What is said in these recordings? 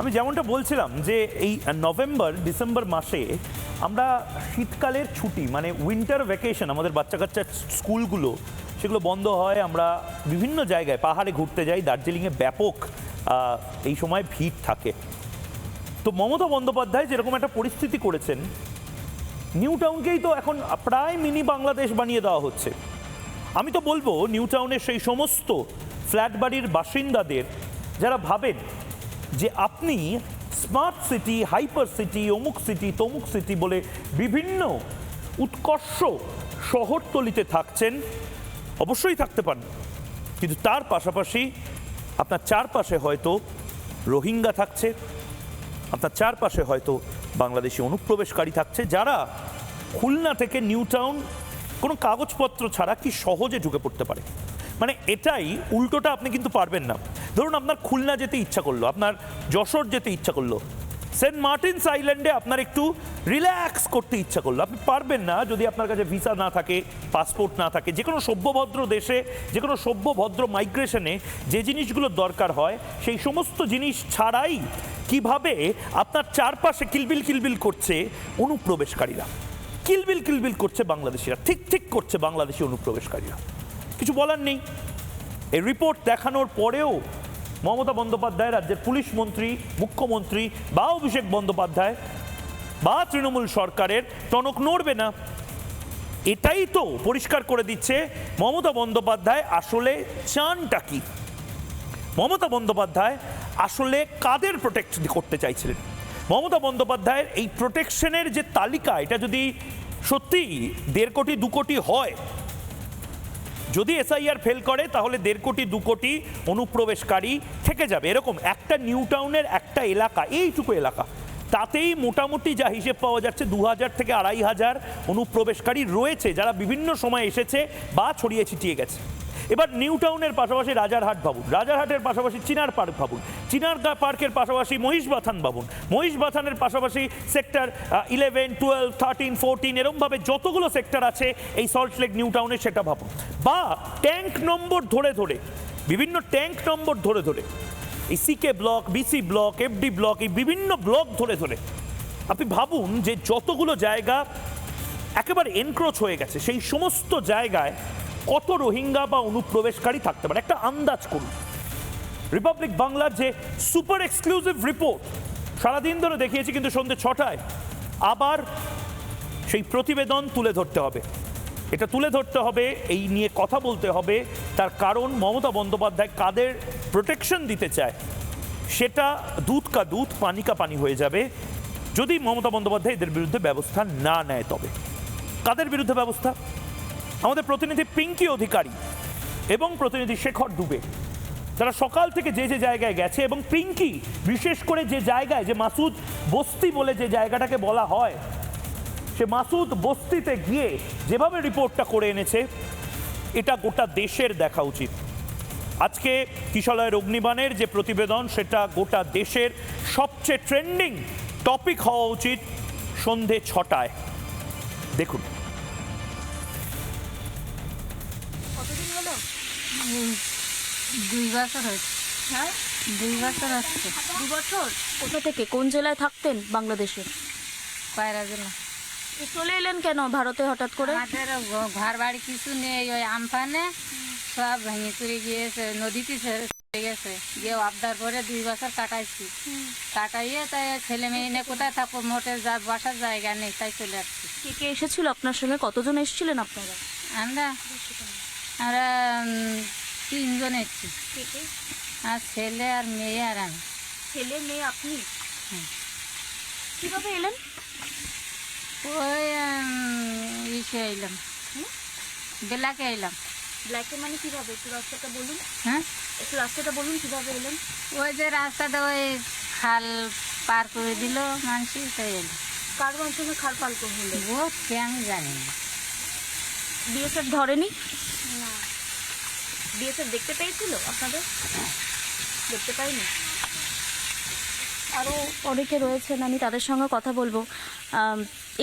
আমি যেমনটা বলছিলাম যে এই নভেম্বর, ডিসেম্বর মাসে আমরা শীতকালের ছুটি মানে উইন্টার ভ্যাকেশন আমাদের বাচ্চা কাচ্চা স্কুলগুলো, সেগুলো বন্ধ হয়। আমরা বিভিন্ন জায়গায়, পাহাড়ে ঘুরতে যাই, দার্জিলিংয়ে ব্যাপক এই সময় ভিড় থাকে। তো মমতা বন্দ্যোপাধ্যায় যেরকম একটা পরিস্থিতি করেছেন নিউ টাউনকেই তো এখন প্রায় মিনি বাংলাদেশ বানিয়ে দেওয়া হচ্ছে। আমি তো বলব নিউ টাউনের সেই সমস্ত ফ্ল্যাট বাড়ির বাসিন্দাদের, যারা ভাবেন যে আপনি স্মার্ট সিটি, হাইপার সিটি, অমুক সিটি, তমুক সিটি বলে বিভিন্ন উৎকর্ষ শহরতলিতে থাকছেন, অবশ্যই থাকতে পারেন। কিন্তু তার পাশাপাশি আপনার চারপাশে হয়তো রোহিঙ্গা থাকছে, আপনার চারপাশে হয়তো বাংলাদেশি অনুপ্রবেশকারী থাকছে, যারা খুলনা থেকে নিউ টাউন কোনো কাগজপত্র ছাড়া কি সহজে ঢুকে পড়তে পারে? মানে এটাই উল্টোটা আপনি কিন্তু পারবেন না। ধরুন আপনার খুলনা যেতে ইচ্ছা করল, আপনার যশোর যেতে ইচ্ছা করল, সেন্ট মার্টিনস আইল্যান্ডে আপনার একটু রিল্যাক্স করতে ইচ্ছা করল। আপনি পারবেন না যদি আপনার কাছে ভিসা না থাকে, পাসপোর্ট না থাকে, যে কোনো সভ্যভদ্র দেশে, যে কোনো সভ্যভদ্র মাইগ্রেশনে যে জিনিসগুলো দরকার হয়, সেই সমস্ত জিনিস ছাড়াই কীভাবে আপনার চারপাশে কিলবিল কিলবিল করছে অনুপ্রবেশকারীরা। কিলবিল কিলবিল করছে বাংলাদেশিরা, ঠিক ঠিক করছে বাংলাদেশি অনুপ্রবেশকারীরা। কিছু বলার নেই। এই রিপোর্ট দেখানোর পরেও মমতা বন্দ্যোপাধ্যায় রাজ্যের পুলিশ মন্ত্রী, মুখ্যমন্ত্রী বা অভিষেক বন্দ্যোপাধ্যায় বা তৃণমূল সরকারের টনক নড়বে না। এটাই তো পরিষ্কার করে দিচ্ছে মমতা বন্দ্যোপাধ্যায় আসলে চানটা কি? মমতা বন্দ্যোপাধ্যায় আসলে কাদের প্রোটেক্ট করতে চাইছিলেন? মমতা বন্দ্যোপাধ্যায়ের এই প্রোটেকশনের যে তালিকা, এটা যদি সত্যি দেড় কোটি, দু কোটি হয় যদি এসআইআর ফেল করে, তাহলে দেড় কোটি, দু কোটি অনুপ্রবেশকারী থেকে যাবে। এরকম একটা নিউ টাউনের একটা এলাকা, এইটুকু এলাকা। তাতেই মোটামুটি যা হিসেব পাওয়া যাচ্ছে, দু হাজার থেকে আড়াই হাজার অনুপ্রবেশকারী রয়েছে, যারা বিভিন্ন সময় এসেছে বা ছড়িয়ে ছিটিয়ে গেছে। এবার নিউ টাউনের পাশাপাশি রাজারহাট ভাবুন, রাজারহাটের পাশাপাশি চিনার পার্ক ভাবুন, চিনার পার্কের পাশাপাশি মহিষবাথান ভাবুন মহিষবাথানের পাশাপাশি sector eleven twelve thirteen fourteen এরমভাবে যতগুলো সেক্টর আছে এই সল্ট লেক নিউ টাউনে সেটা ভাবুন বা ট্যাঙ্ক নম্বর ধরে ধরে, বিভিন্ন ট্যাঙ্ক নম্বর ধরে ধরে, এই CK block BC block FD block, এই বিভিন্ন ব্লক ধরে ধরে, আপনি ভাবুন যে যতগুলো জায়গা একেবারে এনক্রোচ হয়ে গেছে, সেই সমস্ত জায়গায় কত রোহিঙ্গা বা অনুপ্রবেশকারী থাকতে পারে? একটা আন্দাজ করুন। রিপাবলিক বাংলার যে সুপার এক্সক্লুসিভ রিপোর্ট সারাদিন ধরে দেখিয়েছি কিন্তু সন্ধ্যে ছটায়, আবার সেই প্রতিবেদন তুলে ধরতে হবে। এটা তুলে ধরতে হবে, এই নিয়ে কথা বলতে হবে, তার কারণ মমতা বন্দ্যোপাধ্যায় কাদের প্রোটেকশন দিতে চায়, সেটা দুধ কা দুধ, পানি কা পানি হয়ে যাবে। যদি মমতা বন্দ্যোপাধ্যায় এদের বিরুদ্ধে ব্যবস্থা না নেয় তবে। কাদের বিরুদ্ধে ব্যবস্থা? আমাদের প্রতিনিধি পিঙ্কি অধিকারী এবং প্রতিনিধি শেখর দুবে। তারা সকাল থেকে যে যে জায়গায় গেছে এবং পিঙ্কি, বিশেষ করে যে জায়গায়, যে মাসুদ বস্তি বলে যে জায়গাটাকে বলা হয়, সে মাসুদ বস্তিতে গিয়ে যেভাবে রিপোর্টটা করে এনেছে, এটা গোটা দেশের দেখা উচিত। আজকে কিশলয়ের অগ্নিবাণের যে প্রতিবেদন, সেটা গোটা দেশের সবচেয়ে ট্রেন্ডিং টপিক হওয়া উচিত সন্ধে ছটায়। দেখুন। হলো? দুই বছর হয়েছে। হ্যাঁ? দুই বছর হচ্ছে। দু বছর? কোথা থেকে? কোন জেলায় থাকতেন বাংলাদেশে? পায়রা তো চলে এলেন কেন ভারতে হঠাৎ করে? আমাদের ঘর বাড়ি কিছু নেই ওই আমফানে। সব ভেঙে চুরে গিয়েছে নদীতে ছেড়ে চলে গেছে। গিয়ে আবদার করে দুই বছর কাটাইছি। কাটাইয়ে তাই ছেলে মেয়ে নিয়ে কোথায় থাকব? মোটে যা বসার জায়গা নেই তাই চলে আসছি। কে কে এসেছিল আপনার সঙ্গে? কতজন এসেছিলেন আপনারা? আমরা? আমরা তিনজন এসছি আর ছেলে আর মেয়ে আর আমি। ছেলে মেয়ে আপনি? হুম। কীভাবে এলেন? ওই ইসে এলাম। ব্ল্যাকে এলাম। ব্ল্যাকে মানে কীভাবে? একটু রাস্তাটা বলুন। হ্যাঁ? একটু রাস্তাটা বলুন কীভাবে এলেন? ওই যে রাস্তাটা ওই খাল পার করে দিল মানুষই তাই এলো কার মাধ্যমে খাল পাল হলো ও কে আমি জানি না। বিএসএফ ধরেনি? বিএসএফ দেখতে পেয়েছিল আপনাদের? দেখতে পাইনি। আরও অনেকে রয়েছেন আমি তাদের সঙ্গে কথা বলব।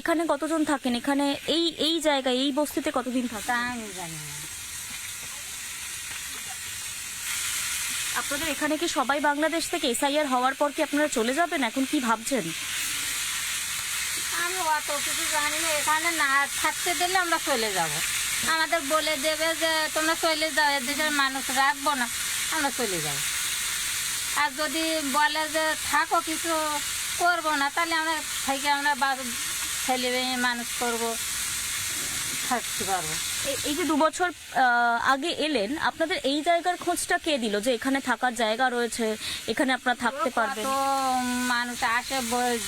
এখানে কতজন থাকেন? এখানে এই এই জায়গায় এই বস্তিতে কতদিন থাকেন? আমি জানি আপনাদের এখানে কি সবাই বাংলাদেশ থেকে এসআইআর হওয়ার পর কি আপনারা চলে যাবেন? এখন কি ভাবছেন? আমি অত কিছু জানি না, এখানে না থাকতে দিলে আমরা চলে যাব। আমাদের বলে দেবে যে, তোমরা চলে যাও, এদিকে মানুষ রাখব না, আমরা চলে যাব। আর যদি বলে যে, থাকো, কিছু করব না, তাহলে আমরা থেকে আমরা ছেলে মানুষ করব, থাকতে পারব। এই যে দু বছর আহ, আগে এলেন আপনাদের এই জায়গার খোঁজটা কে দিল যে এখানে থাকার জায়গা রয়েছে এখানে আপনারা থাকতে পারবেন? মানুষ আসে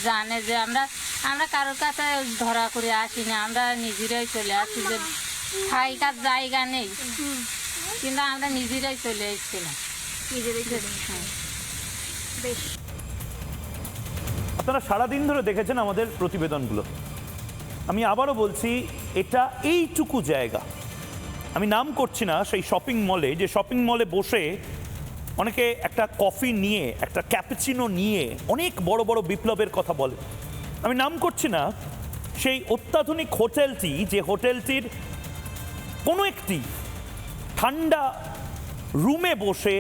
জানে যে আমরা আমরা কারোর কাছে ধরা করে আসি না আমরা নিজেরাই চলে আসি যে থাইকার জায়গা নেই। কিন্তু আমরা নিজেরাই চলে এসেছিলাম। হ্যাঁ। আপনারা সারাদিন ধরে দেখেছেন আমাদের প্রতিবেদনগুলো। আমি আবারও বলছি, এটা এইটুকু জায়গা। আমি নাম করছি না সেই শপিং মলে যে শপিং মলে বসে অনেকে একটা কফি নিয়ে, একটা ক্যাপুচিনো নিয়ে অনেক বড় বড় বিপ্লবের কথা বলে। আমি নাম করছি না সেই অত্যাধুনিক হোটেলটি, যে হোটেলটির কোনো একটি ঠান্ডা রুমে বসে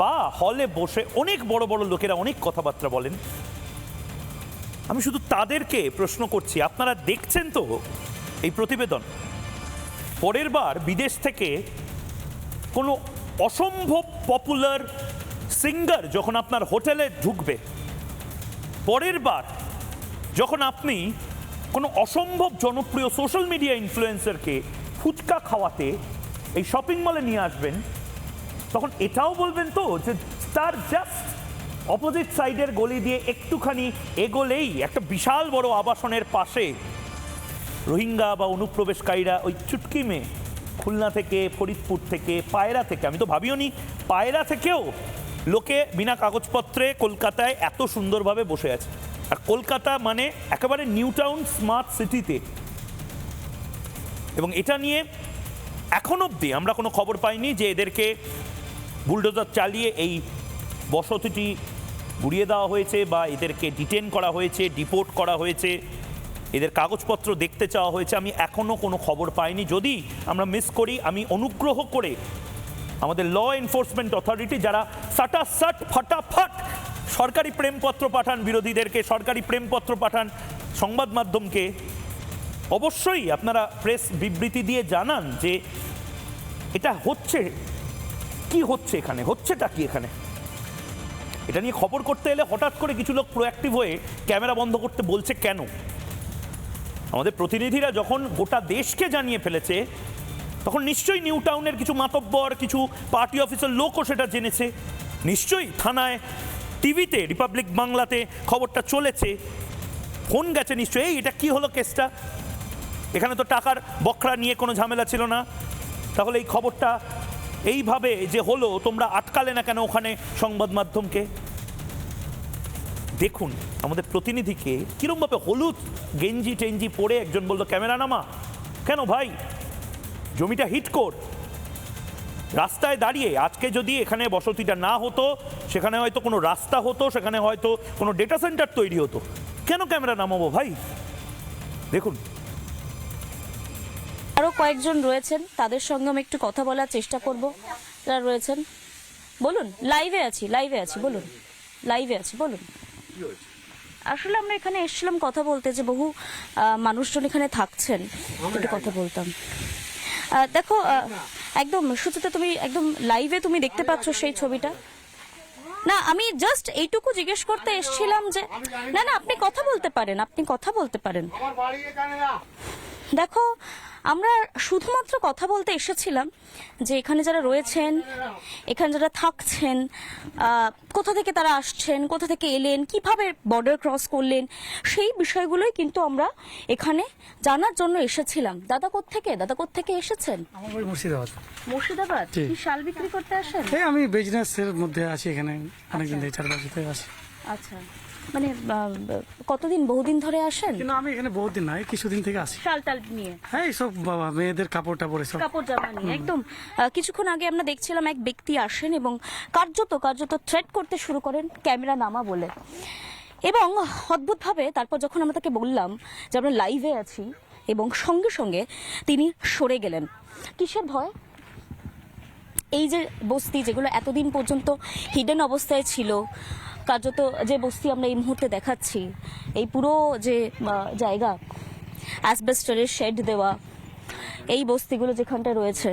বা হলে বসে অনেক বড় বড় লোকেরা অনেক কথাবার্তা বলেন। আমি শুধু তাদেরকে প্রশ্ন করছি, আপনারা দেখছেন তো এই প্রতিবেদন। পরের বার বিদেশ থেকে কোনো অসম্ভব পপুলার সিঙ্গার যখন আপনার হোটেলে ঢুকবে, পরের বার যখন আপনি কোনো অসম্ভব জনপ্রিয় সোশ্যাল মিডিয়া ইনফ্লুয়েন্সারকে ফুচকা খাওয়াতে এই শপিং মলে নিয়ে আসবেন, তখন এটাও বলবেন তো যে তার জাস্ট অপোজিট সাইডের গলি দিয়ে একটুখানি এগোলেই একটা বিশাল বড় আবাসনের পাশে রোহিঙ্গা বা অনুপ্রবেশকারীরা ওই চুটকি মেয়ে খুলনা থেকে, ফরিদপুর থেকে, পায়রা থেকে, আমি তো ভাবিও নি, পায়রা থেকেও লোকে বিনা কাগজপত্রে কলকাতায় এত সুন্দরভাবে বসে আছে। আর কলকাতা মানে একেবারে নিউ টাউন স্মার্ট সিটিতে। এবং এটা নিয়ে এখন অবধি আমরা কোনো খবর পাইনি যে এদেরকে বুলডোজার চালিয়ে এই বসতিটি গুড়িয়ে দেওয়া হয়েছে বা এদেরকে ডিটেন করা হয়েছে ডিপোর্ট করা হয়েছে। এদের কাগজপত্র দেখতে চাওয়া হয়েছে। আমি এখনও কোনো খবর পাইনি। যদি আমরা মিস করি, আমি অনুগ্রহ করে আমাদের ল এনফোর্সমেন্ট অথরিটি যারা সাটাসাট ফাটাফাট সরকারি প্রেমপত্র পাঠান বিরোধীদেরকে, সরকারি প্রেমপত্র পাঠান সংবাদ মাধ্যমকে, অবশ্যই আপনারা প্রেস বিবৃতি দিয়ে জানান যে এটা হচ্ছে, কি হচ্ছে এখানে? হচ্ছেটা কি এখানে? এটা নিয়ে খবর করতে এলে হঠাৎ করে কিছু লোক প্রোঅ্যাক্টিভ হয়ে ক্যামেরা বন্ধ করতে বলছে, কেন? আমাদের প্রতিনিধিরা যখন গোটা দেশকে জানিয়ে ফেলেছে, তখন নিশ্চয়ই নিউ টাউনের কিছু মাতব্বর, কিছু পার্টি অফিসের লোকও সেটা জেনেছে। নিশ্চয়ই থানায়, টিভিতে, রিপাবলিক বাংলাতে খবরটা চলেছে। ফোন গেছে নিশ্চয়ই, এই, এটা কি হলো কেসটা? এখানে তো টাকার বখরা নিয়ে কোনো ঝামেলা ছিল না। তাহলে এই খবরটা এইভাবে যে হলো, তোমরা আটকালে না কেন ওখানে সংবাদ মাধ্যমকে? দেখুন, আমাদের প্রতিনিধিকে কিরমভাবে হলুদ গেঞ্জি টেঞ্জি পরে একজন বলল, ক্যামেরা নামা। কেন ভাই? জমিটা হিট কর। রাস্তায় দাঁড়িয়ে, আজকে যদি এখানে বসতিটা না হতো, সেখানে হয়তো কোনো রাস্তা হতো, সেখানে হয়তো কোনো ডেটা সেন্টার তৈরি হতো। কেন ক্যামেরা নামাবো ভাই? দেখুন। আরও কয়েকজন রয়েছেন, তাদের সঙ্গে আমি একটু কথা বলার চেষ্টা করব। যারা রয়েছেন, বলুন লাইভে আছি লাইভে আছি, বলুন। লাইভে আছি, বলুন। আসলে আমরা এখানে এসেছিলাম কথা বলতে যে বহু মানুষজন এখানে থাকছেন। একটু কথা বলতাম। দেখো একদম সুচিতা তুমি একদম লাইভে তুমি দেখতে পাচ্ছ সেই ছবিটা। না আমি জাস্ট এইটুকু জিজ্ঞেস করতে এসেছিলাম যে না। না আপনি কথা বলতে পারেন আপনি কথা বলতে পারেন। দেখো আমরা শুধুমাত্র কথা বলতে এসেছিলাম যে এখানে যারা রয়েছেন এখানে যারা থাকছেন কোথা থেকে তারা আসছেন কোথা থেকে এলেন কীভাবে বর্ডার ক্রস করলেন সেই বিষয়গুলোই কিন্তু আমরা এখানে জানার জন্য এসেছিলাম। দাদা থেকে দাদা থেকে এসেছেন? আমার বাড়ি মুর্শিদাবাদ। মুর্শিদাবাদ। কি শাল বিক্রি করতে আসেন? আমি বিজনেসের মধ্যে আছি এখানে। অনেকদিন থেকে চার বছর থেকে আছি। আচ্ছা। মানে কতদিন বহুদিন ধরে আসেন? কিন্তু আমি এখানে বহুদিন নাই কিছুদিন থেকে আছি শাল টাল নিয়ে? হ্যাঁ এইসব বাবা মেয়েদের কাপড় টাপড় এসব। কাপড় জামা নিয়ে একদম। কিছুক্ষণ আগে আমরা দেখছিলাম এক ব্যক্তি আসেন এবং কার্যত কার্যত থ্রেট করতে শুরু করেন ক্যামেরা নামা বলে। এবং অদ্ভুতভাবে তারপর যখন আমরা তাকে বললাম যে আমরা লাইভে আছি এবং সঙ্গে সঙ্গে তিনি সরে গেলেন। কিসের ভয়? এই যে বস্তি যেগুলো এতদিন পর্যন্ত হিডেন অবস্থায় ছিল কার্যত যে বস্তি আমরা এই মুহূর্তে দেখাচ্ছি, এই পুরো যে জায়গা অ্যাসবেস্টারের শেড দেওয়া, এই বস্তিগুলো যেখানটা রয়েছে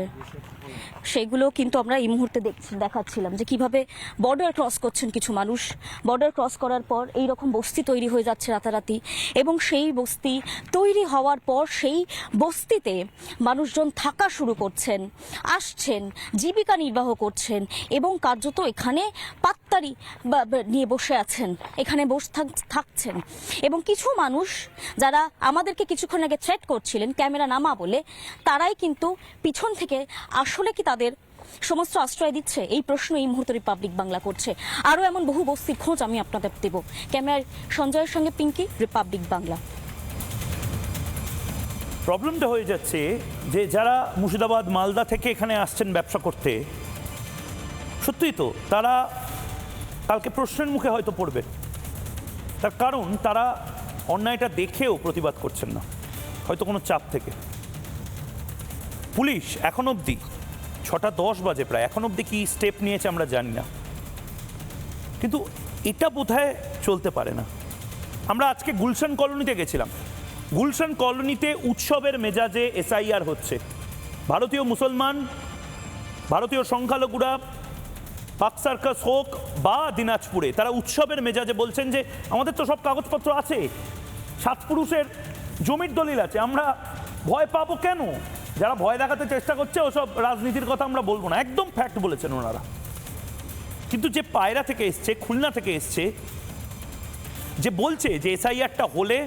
সেগুলো কিন্তু আমরা এই মুহূর্তে দেখছি দেখাচ্ছিলাম যে কীভাবে বর্ডার ক্রস করছেন কিছু মানুষ। বর্ডার ক্রস করার পর এই রকম বস্তি তৈরি হয়ে যাচ্ছে রাতারাতি এবং সেই বস্তি তৈরি হওয়ার পর সেই বস্তিতে মানুষজন থাকা শুরু করছেন, আসছেন, জীবিকা নির্বাহ করছেন এবং কার্যত এখানে পাত্তারি নিয়ে বসে আছেন, এখানে বসে থাক- থাকছেন এবং কিছু মানুষ যারা আমাদেরকে কিছুক্ষণ আগে থ্রেট করছিলেন, ক্যামেরা নামা বলে, তারাই কিন্তু পিছন থেকে আসলে কি তাদের সমস্ত আশ্রয় দিচ্ছে, এই প্রশ্ন এই মুহূর্তে রিপাবলিক বাংলা করছে। আরও এমন বহু বস্তির খোঁজ আমি আপনাদের দেব। ক্যামেরার সঞ্জয়ের সঙ্গে পিঙ্কি রিপাবলিক বাংলা। প্রবলেমটা হয়ে যাচ্ছে যে যারা মুর্শিদাবাদ, মালদা থেকে এখানে আসছেন ব্যবসা করতে, সত্যিই তো তারা কালকে প্রশ্নের মুখে হয়তো পড়বে। তার কারণ তারা অন্যায়টা দেখেও প্রতিবাদ করছেন না, হয়তো কোনো চাপ থেকে। পুলিশ এখন অবধি ছটা দশ বাজে প্রায়। এখন অবধি কি স্টেপ নিয়েছে আমরা জানি না। কিন্তু এটা বোধহয় চলতে পারে না। আমরা আজকে গুলশান কলোনিতে গেছিলাম। গুলশান কলোনিতে উৎসবের মেজাজে এসআইআর হচ্ছে। ভারতীয় মুসলমান, ভারতীয় সংখ্যালঘুরা, পাক সার্কাস হোক বা দিনাজপুরে, তারা উৎসবের মেজাজে বলছেন যে, আমাদের তো সব কাগজপত্র আছে। সাত পুরুষের জমির দলিল আছে। আমরা ভয় পাবো কেন? যারা ভয় দেখাতে চেষ্টা করছে, ওসব রাজনীতির কথা আমরা বলব না। একদম ফ্যাক্ট বলেছেন ওনারা। কিন্তু যে পায়রা থেকে এসছে, খুলনা থেকে এসছে, যে বলছে যে এসআইআরটা হলে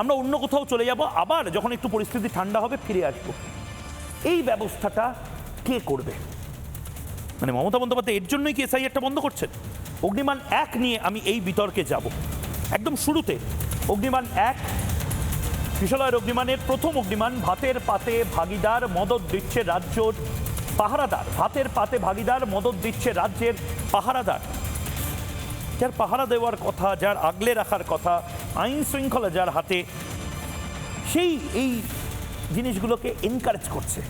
আমরা অন্য কোথাও চলে যাব, আবার যখন একটু পরিস্থিতি ঠান্ডা হবে ফিরে আসব। এই ব্যবস্থাটা কে করবে? মানে মমতা বন্দ্যোপাধ্যায়, এর জন্যই কি এসআইআরটা বন্ধ করছেন? অগ্নিমান এক নিয়ে আমি এই বিতর্কে যাব। একদম শুরুতে, অগ্নিমান এক বিশালয়ের অগ্নিমানের প্রথম অগ্নিমান ভাতের পাতে ভাগিদার মদত দিচ্ছে রাজ্যর পাহারাদার। ভাতের পাতে ভাগিদার মদত দিচ্ছে রাজ্যের পাহারাদার। যার পাহারা দেওয়ার কথা, যার আগলে রাখার কথা, আইন শৃঙ্খলা যার হাতে, সেই এই জিনিসগুলোকে এনকারেজ করছে।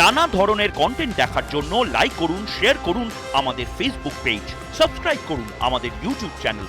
নানা ধরনের কন্টেন্ট দেখার জন্য লাইক করুন শেয়ার করুন আমাদের ফেসবুক পেজ সাবস্ক্রাইব করুন আমাদের ইউটিউব চ্যানেল